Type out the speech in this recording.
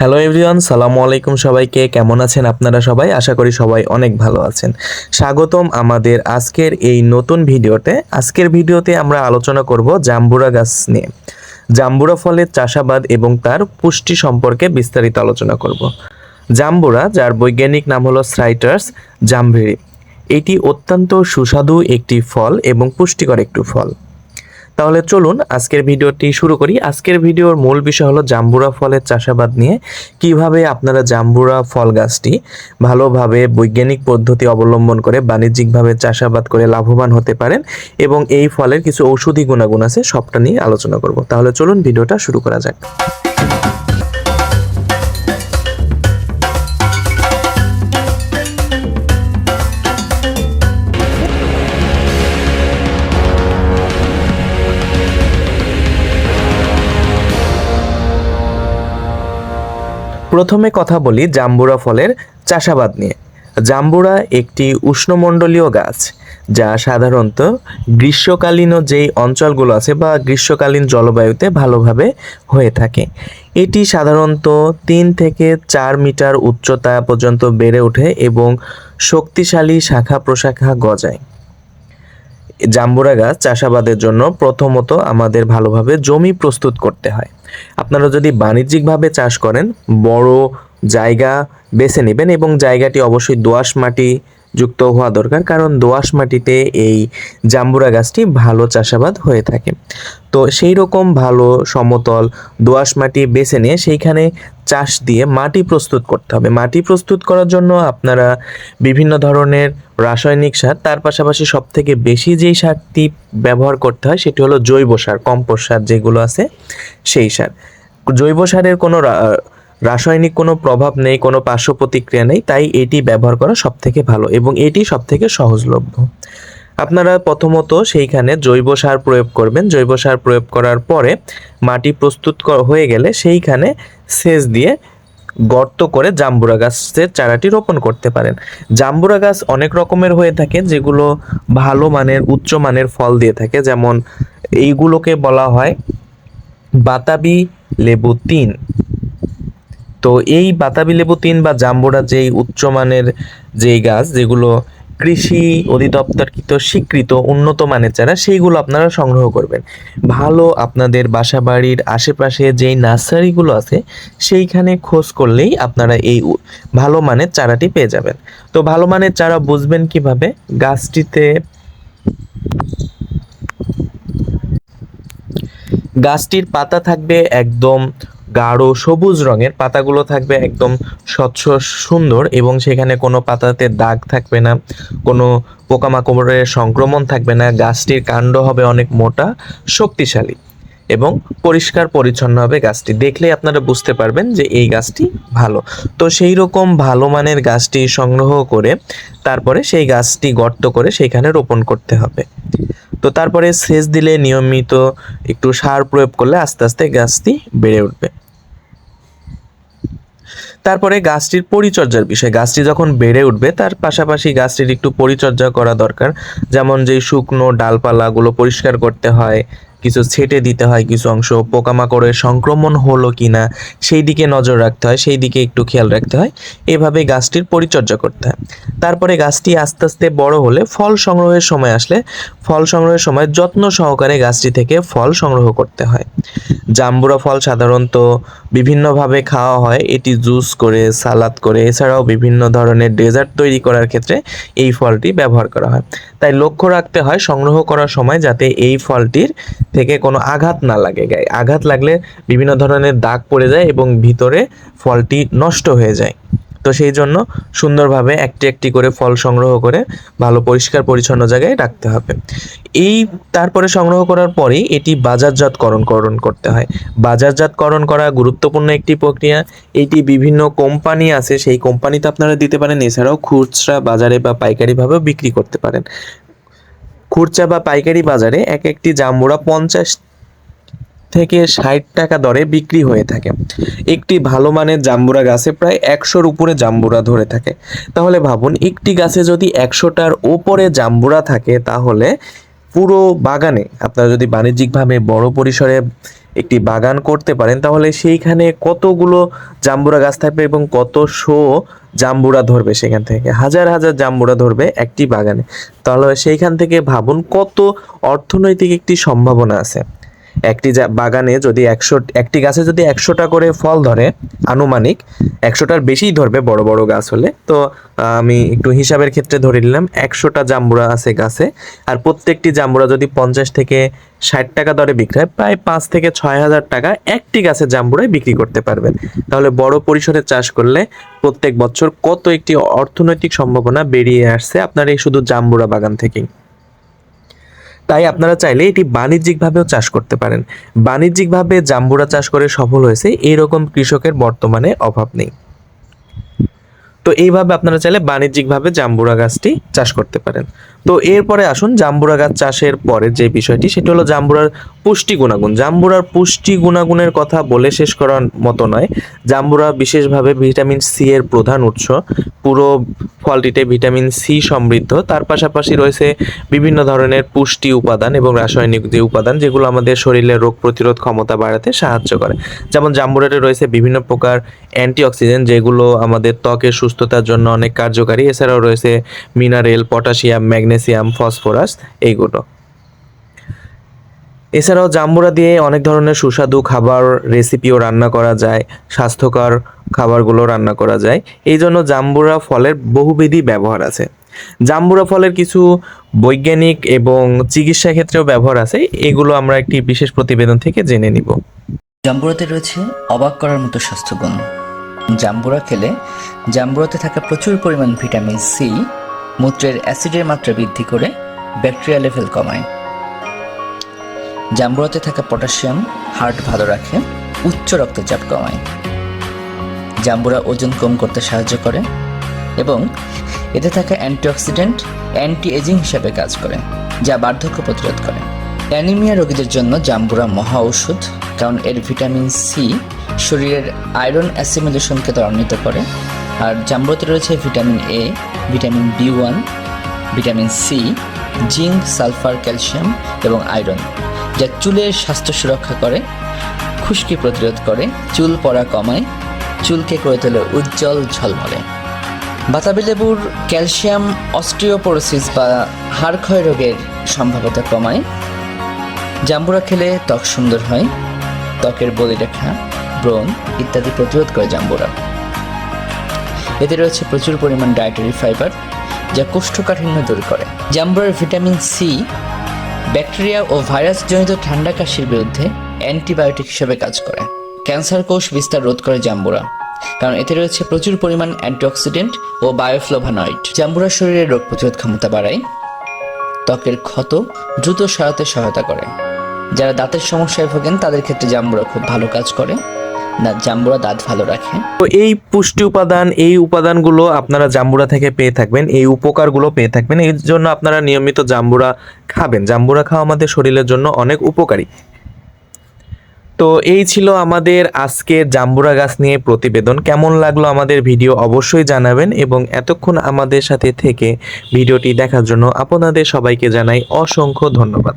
Hello everyone সালামু আলাইকুম সবাইকে। কেমন আছেন আপনারা সবাই? আশা করি সবাই অনেক ভালো আছেন। স্বাগতম আমাদের আজকের এই নতুন ভিডিওতে। আজকের ভিডিওতে আমরা আলোচনা করব জাম্বুরা গাছ নিয়ে। জাম্বুরা ফলের চাষাবাদ এবং তার পুষ্টি সম্পর্কে বিস্তারিত আলোচনা করব। জাম্বুরা, যার বৈজ্ঞানিক নাম হলো স্রাইটার্স জামভেরি এটি অত্যন্ত সুস্বাদু একটি ফল এবং পুষ্টিকর একটি ফল। তাহলে চলুন আজকের ভিডিওটি শুরু করি। আজকের ভিডিওর মূল বিষয় হলো জাম্বুরা ফলের চাষাবাদ নিয়ে। কীভাবে আপনারা জাম্বুরা ফল গাছটি ভালোভাবে বৈজ্ঞানিক পদ্ধতি অবলম্বন করে বাণিজ্যিকভাবে চাষাবাদ করে লাভবান হতে পারেন এবং এই ফলের কিছু ঔষধি গুণাগুণ আছে, সবটা নিয়ে আলোচনা করব। তাহলে চলুন ভিডিওটা শুরু করা যাক। প্রথমে কথা বলি জাম্বুরা ফলের চাষাবাদ নিয়ে। জাম্বুরা একটি উষ্ণমণ্ডলীয় গাছ, যা সাধারণত গ্রীষ্মকালীন যেই অঞ্চলগুলো আছে বা গ্রীষ্মকালীন জলবায়ুতে ভালোভাবে হয়ে থাকে। এটি সাধারণত তিন থেকে চার মিটার উচ্চতা পর্যন্ত বেড়ে ওঠে এবং শক্তিশালী শাখা প্রশাখা গজায়। জাম্বুরা গাছ চাষাবাদের জন্য প্রথমত আমাদের ভালোভাবে জমি প্রস্তুত করতে হয়। আপনারা যদি বাণিজ্যিকভাবে চাষ করেন, বড় জায়গা বেছে নেবেন এবং জায়গাটি অবশ্যই দোআঁশ মাটি যুক্ত হওয়া দরকার, কারণ দোআঁশ মাটিতে এই জাম্বুরা গাছটি ভালো চাষাবাদ হয়ে থাকে। তো সেই রকম ভালো সমতল দোআঁশ মাটি বেছে নিয়ে সেইখানে চাষ দিয়ে মাটি প্রস্তুত করতে হবে। মাটি প্রস্তুত করার জন্য আপনারা বিভিন্ন ধরনের রাসায়নিক সার, তার পাশাপাশি সব থেকে বেশি যেই সারটি ব্যবহার করতে হয় সেটি হলো জৈব সার, কম্পোস্ট সার যেগুলো আছে সেই সার। জৈব সারের কোনো রাসায়নিক কোনো প্রভাব নেই, কোনো পার্শ্ব প্রতিক্রিয়া নেই, তাই এটি ব্যবহার করা সব থেকে ভালো এবং এটি সব থেকে সহজলভ্য। আপনারা প্রথমত সেইখানে জৈব সার প্রয়োগ করবেন। জৈব সার প্রয়োগ করার পরে মাটি প্রস্তুত হয়ে গেলে সেইখানে সেচ দিয়ে গর্ত করে জাম্বুরা গাছের চারাটি রোপণ করতে পারেন। জাম্বুরা গাছ অনেক রকমের হয়ে থাকে, যেগুলো ভালো মানের, উচ্চ মানের ফল দিয়ে থাকে। যেমন এইগুলোকে বলা হয় বাতাবি লেবু তিন। তো এই বাতাবি লেবু তিন বা জাম্বুরা যেই উচ্চমানের যেই গাছ, যেগুলো কৃষি অধিদপ্তরকৃত স্বীকৃত উন্নত মানের চারা, সেইগুলো আপনারা সংগ্রহ করবেন। ভালো আপনাদের বাসা বাড়ির আশেপাশে যেই নার্সারিগুলো আছে, সেইখানে খোঁজ করলেই আপনারা এই ভালো মানের চারাটি পেয়ে যাবেন। তো ভালো মানের চারা বুঝবেন কীভাবে? গাছটিতে গাছটির পাতা থাকবে একদম গাঢ় সবুজ রঙের, পাতাগুলো থাকবে একদম স্বচ্ছ সুন্দর এবং সেখানে কোনো পাতাতে দাগ থাকবে না, কোনো পোকামাকড়ের সংক্রমণ থাকবে না, গাছটির কাণ্ড হবে অনেক মোটা, শক্তিশালী এবং পরিষ্কার পরিচ্ছন্ন হবে গাছটি। দেখলেই আপনারা বুঝতে পারবেন যে এই গাছটি ভালো। তো সেই রকম ভালো মানের গাছটি সংগ্রহ করে তারপরে সেই গাছটি গর্ত করে সেইখানে রোপণ করতে হবে। তো তারপরে সেচ দিলে নিয়মিত একটু সার প্রয়োগ করলে আস্তে আস্তে গাছটি বেড়ে উঠবে। তারপরে গাছটির পরিচর্যার বিষয়, গাছটি যখন বেড়ে উঠবে, তার পাশাপাশি গাছটির একটু পরিচর্যা করা দরকার। যেমন যে শুকনো ডালপালাগুলো পরিষ্কার করতে হয়, কিছু ছেটে দিতে হয়, কিছু অংশ পোকামাকড়ের সংক্রমণ হলো কিনা, সেই দিকে নজর রাখতে হয়, সেই দিকে একটু খেয়াল রাখতে হয়। এভাবে গাছটির পরিচর্যা করতে হয়। তারপরে গাছটি আস্তে আস্তে বড় হলে ফল সংগ্রহের সময় আসলে ফল সংগ্রহের সময় যত্ন সহকারে গাছটি থেকে ফল সংগ্রহ করতে হয়। জাম্বুরা ফল সাধারণত বিভিন্নভাবে খাওয়া হয়। এটি জুস করে, সালাদ করে, এছাড়াও বিভিন্ন ধরনের ডেজার্ট তৈরি করার ক্ষেত্রে এই ফলটি ব্যবহার করা হয়। তাই লক্ষ্য রাখতে হয় সংগ্রহ করার সময় যাতে এই ফলটির থেকে কোনো আঘাত না লাগে গায়ে। আঘাত লাগলে বিভিন্ন ধরনের দাগ পড়ে যায় এবং ভিতরে ফলটি নষ্ট হয়ে যায়। তো সেই জন্য সুন্দরভাবে একটি একটি করে ফল সংগ্রহ করে ভালো পরিষ্কার পরিচ্ছন্ন জায়গায় রাখতে হবে। এই তারপরে সংগ্রহ করার পরেই এটি বাজারজাতকরণ করণ করতে হয়। বাজারজাতকরণ করা গুরুত্বপূর্ণ একটি প্রক্রিয়া। এটি বিভিন্ন কোম্পানি আছে, সেই কোম্পানিতে আপনারা দিতে পারেন। এছাড়াও খুচরা বাজারে বা পাইকারিভাবেও বিক্রি করতে পারেন। খুচরা বা পাইকারি বাজারে এক একটি জাম্বুরা পঞ্চাশ থেকে ষাট টাকা দরে বিক্রি হয়ে থাকে। একটি ভালো মানের জাম্বুরা গাছে প্রায় একশোর উপরে জাম্বুরা ধরে থাকে। তাহলে ভাবুন, একটি গাছে যদি একশোটার ওপরে জাম্বুরা থাকে, তাহলে পুরো বাগানে, আপনারা যদি বাণিজ্যিকভাবে বড় পরিসরে একটি বাগান করতে পারেন, তাহলে সেইখানে কতগুলো জাম্বুরা গাছ থাকবে এবং কত শো জাম্বুরা ধরবে সেখান থেকে? হাজার হাজার জাম্বুরা ধরবে একটি বাগানে। তাহলে সেইখান থেকে ভাবুন, কত অর্থনৈতিক একটি সম্ভাবনা আছে। একটি বাগানে যদি একশো, একটি গাছে যদি একশোটা করে ফল ধরে, আনুমানিক, একশোটার বেশিই ধরবে বড় বড় গাছ হলে। তো আমি একটু হিসাবের ক্ষেত্রে ধরে নিলাম, একশোটা জাম্বুরা আছে গাছে, আর প্রত্যেকটি জাম্বুরা যদি পঞ্চাশ থেকে ষাট টাকা দরে বিক্রি হয়, প্রায় পাঁচ থেকে ছয় হাজার টাকা একটি গাছে জাম্বুরাই বিক্রি করতে পারবেন। তাহলে বড় পরিসরে চাষ করলে প্রত্যেক বছর কত একটি অর্থনৈতিক সম্ভাবনা বেরিয়ে আসছে আপনার এই শুধু জাম্বুরা বাগান থেকেই? তাই আপনারা চাইলে এটি বাণিজ্যিকভাবেও চাষ করতে পারেন। বাণিজ্যিকভাবে জাম্বুরা চাষ করে সফল হয়েছে, এরকম কৃষকের বর্তমানে অভাব নেই। তো এইভাবে আপনারা চাইলে বাণিজ্যিকভাবে জাম্বুরা গাছটি চাষ করতে পারেন। তো এরপরে আসুন জাম্বুরা গাছ চাষের পরের যে বিষয়টি, সেটি হলো জাম্বুরার পুষ্টি গুণাগুণ। জাম্বুরার পুষ্টি গুণাগুণের কথা বলে শেষ করার মতো নয়। জাম্বুরা বিশেষভাবে ভিটামিন সি এর প্রধান উৎস। পুরো ফলটিতে ভিটামিন সি সমৃদ্ধ। তার পাশাপাশি রয়েছে বিভিন্ন ধরনের পুষ্টি উপাদান এবং রাসায়নিক যে উপাদান, যেগুলো আমাদের শরীরের রোগ প্রতিরোধ ক্ষমতা বাড়াতে সাহায্য করে। যেমন জাম্বুরাতে রয়েছে বিভিন্ন প্রকার অ্যান্টিঅক্সিডেন্ট, যেগুলো আমাদের ত্বকের সুস্থতার জন্য অনেক কার্যকারী। এছাড়াও রয়েছে মিনারেল, পটাশিয়াম, ম্যাগনেসিয়াম, ফসফরাস, এইগুলো। এছাড়াও জাম্বুরা দিয়ে অনেক ধরনের সুস্বাদু খাবার রেসিপিও রান্না করা যায়, স্বাস্থ্যকর খাবারগুলো রান্না করা যায়। এই জন্য জাম্বুরা ফলের বহুবিধি ব্যবহার আছে। জাম্বুরা ফলের কিছু বৈজ্ঞানিক এবং চিকিৎসা ক্ষেত্রেও ব্যবহার আছে। এগুলো আমরা একটি বিশেষ প্রতিবেদন থেকে জেনে নিব। জাম্বুরাতে রয়েছে অবাক করার মতো স্বাস্থ্যগুণ। জাম্বুরা খেলে জাম্বুরাতে থাকা প্রচুর পরিমাণ ভিটামিন সি, মূত্রের অ্যাসিডের মাত্রা বৃদ্ধি করে ব্যাকটেরিয়া লেভেল কমায়। জাম্বুরাতে থাকা পটাশিয়াম হার্ট ভালো রাখে, উচ্চ রক্তচাপ কমায়। জাম্বুরা ওজন কম করতে সাহায্য করে এবং এতে থাকা অ্যান্টিঅক্সিডেন্ট অ্যান্টি এজিং হিসাবে কাজ করে, যা বার্ধক্য প্রতিরোধ করে। অ্যানিমিয়া রোগীদের জন্য জাম্বুরা মহা ঔষধ, কারণ এর ভিটামিন সি শরীরের আয়রন অ্যাসিমিলেশনকে ত্বরান্বিত করে। আর জাম্বুরাতে রয়েছে vitamin A vitamin B one vitamin C zinc sulphur calcium এবং আয়রন যা চুলের স্বাস্থ্য সুরক্ষা করে, খুশকি প্রতিরোধ করে, চুল পড়া কমায়, চুলকে করে তোলে উজ্জ্বল ঝলমলে। বাতাবি লেবুর ক্যালসিয়াম অস্টিওপোরোসিস বা হাড় ক্ষয় রোগের সম্ভাব্যতা কমায়। জাম্বুরা খেলে ত্বক সুন্দর হয়, ত্বকের বলিরেখা ব্রণ ইত্যাদি প্রতিরোধ করে জাম্বুরা। এতে রয়েছে প্রচুর পরিমাণ ডায়েটারি ফাইবার যা কোষ্ঠকাঠিন্য দূর করে। জাম্বুরার ভিটামিন সি ব্যাকটেরিয়া ও ভাইরাসজনিত ঠান্ডা কাশির বিরুদ্ধে অ্যান্টিবায়োটিক হিসেবে কাজ করে। ক্যান্সার কোষ বিস্তার রোধ করে জাম্বুরা, কারণ এতে রয়েছে প্রচুর পরিমাণ অ্যান্টিঅক্সিডেন্ট ও বায়োফ্লোভানয়েড জাম্বুরা শরীরের রোগ প্রতিরোধ ক্ষমতা বাড়ায়, ত্বকের ক্ষত দ্রুত সরাতে সহায়তা করে। যারা দাঁতের সমস্যায় ভোগেন, তাদের ক্ষেত্রে জাম্বুরা খুব ভালো কাজ করে। জাম্বুরা দাঁত ভালো রাখে। তো এই পুষ্টি উপাদান, এই উপাদানগুলো আপনারা জাম্বুরা থেকে পেয়ে থাকবেন, এই উপকারগুলো পেয়ে থাকবেন এই জন্য আপনারা নিয়মিত জাম্বুরা খাবেন। জাম্বুরা খাওয়া আমাদের শরীরের জন্য অনেক উপকারী। তো এই ছিল আমাদের আজকের জাম্বুরা গাছ নিয়ে প্রতিবেদন। কেমন লাগল আমাদের ভিডিও অবশ্যই জানাবেন এবং এতক্ষণ আমাদের সাথে থেকে ভিডিওটি দেখার জন্য আপনাদের সবাইকে জানাই অসংখ্য ধন্যবাদ।